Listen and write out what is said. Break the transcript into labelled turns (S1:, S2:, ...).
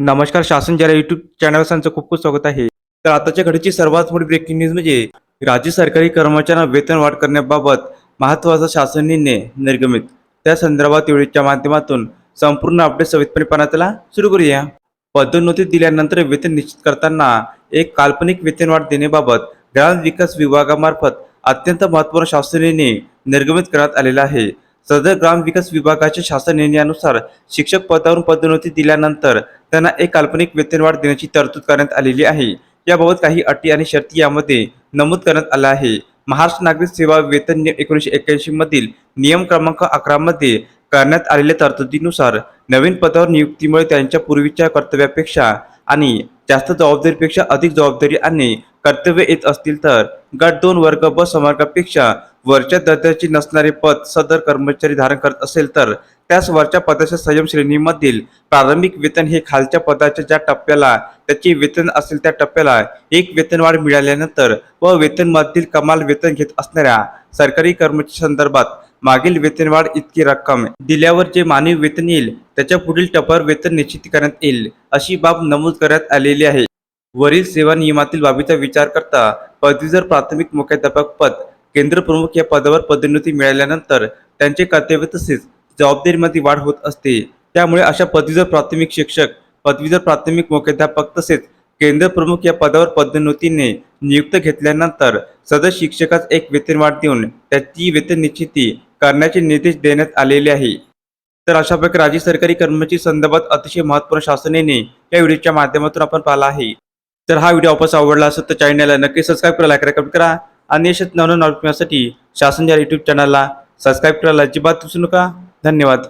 S1: नमस्कार शासन जरा युट्यूब चॅनल सांचं खूप खूप स्वागत आहे. तर आताच्या घडीची सर्वात मोठी ब्रेकिंग न्यूज म्हणजे राज्य सरकारी कर्मचाऱ्यांना वेतन वाढ करण्याबाबत महत्त्वाचा शासन निर्णय निर्गमित. त्या संदर्भात व्हिडिओच्या माध्यमातून संपूर्ण अपडेट सवितपणे पाहण्याला सुरू करूया. पदोन्नती दिल्यानंतर वेतन निश्चित करताना एक काल्पनिक वेतनवाढ देण्याबाबत ग्रामविकास विभागामार्फत अत्यंत महत्त्वपूर्ण शासन निर्णय निर्गमित करण्यात आलेला आहे. सदर ग्रामविकास विभागाच्या शासन निर्णयानुसार शिक्षक पदावरून पदोन्नती दिल्यानंतर त्यांना एक काल्पनिक वेतनवाढ देण्याची तरतूद करण्यात आलेली आहे. याबाबत काही अटी आणि शर्ती यामध्ये नमूद करण्यात आला आहे. महाराष्ट्र नागरिक सेवा वेतन नियम एकोणीसशे एक्क्याऐंशी मधील नियम क्रमांक अकरा मध्ये करण्यात आलेल्या तरतुदीनुसार नवीन पदावर नियुक्तीमुळे त्यांच्या पूर्वीच्या कर्तव्यापेक्षा आणि जास्त जबाबदारीपेक्षा अधिक जबाबदारी आणि कर्तव्य येत असतील तर गट दोन वर्ग ब संवर्गापेक्षा वरच्या दर्जाची नसणारे पद सदर कर्मचारी धारण करत असेल तर त्यास वरच्या पदाच्या संयम श्रेणीमधील प्रारंभिक वेतन हे खालच्या पदाच्या ज्या टप्प्याला त्याचे वेतन असेल त्या टप्प्याला एक वेतनवाढ मिळाल्यानंतर व वेतनमधील कमाल वेतन घेत असणाऱ्या सरकारी कर्मचारी संदर्भात मागील वेतनवाढ इतकी रक्कम दिल्यावर जे मानवी वेतन येईल त्याच्या पुढील टप्प्यावर वेतन निश्चित करण्यात येईल अशी बाब नमूद करण्यात आलेली आहे. वरील सेवा नियमातील बाबीचा विचार करता पदवीधर प्राथमिक मुख्याध्यापक पद केंद्र प्रमुख या पदावर पदोन्नती मिळाल्यानंतर त्यांचे कर्तव्य तसेच जबाबदारीमध्ये वाढ होत असते. त्यामुळे अशा पदवीधर प्राथमिक शिक्षक पदवीधर प्राथमिक मुख्याध्यापक तसेच केंद्रप्रमुख या पदावर पदोन्नतीने नियुक्त घेतल्यानंतर सदर शिक्षकास एक वेतनवाढ देऊन त्याची वेतन निश्चिती करण्याचे निर्देश देण्यात आलेले आहे. तर अशा प्रकारे राज्य सरकारी कर्मचारी संदर्भात अतिशय महत्त्वपूर्ण शासनाने या व्हिडिओच्या माध्यमातून आपण पाहिला आहे. तर हा व्हिडिओ वापस आवडला असेल तर चॅनलला नक्की सबस्क्राईब करा लाईक करा कमेंट करा. आणि अशाच नवनवीन नोटिफिकेशनसाठी शासन या यूट्यूब चॅनलला सबस्क्राईब करायला अजिबात विसरू नका. धन्यवाद.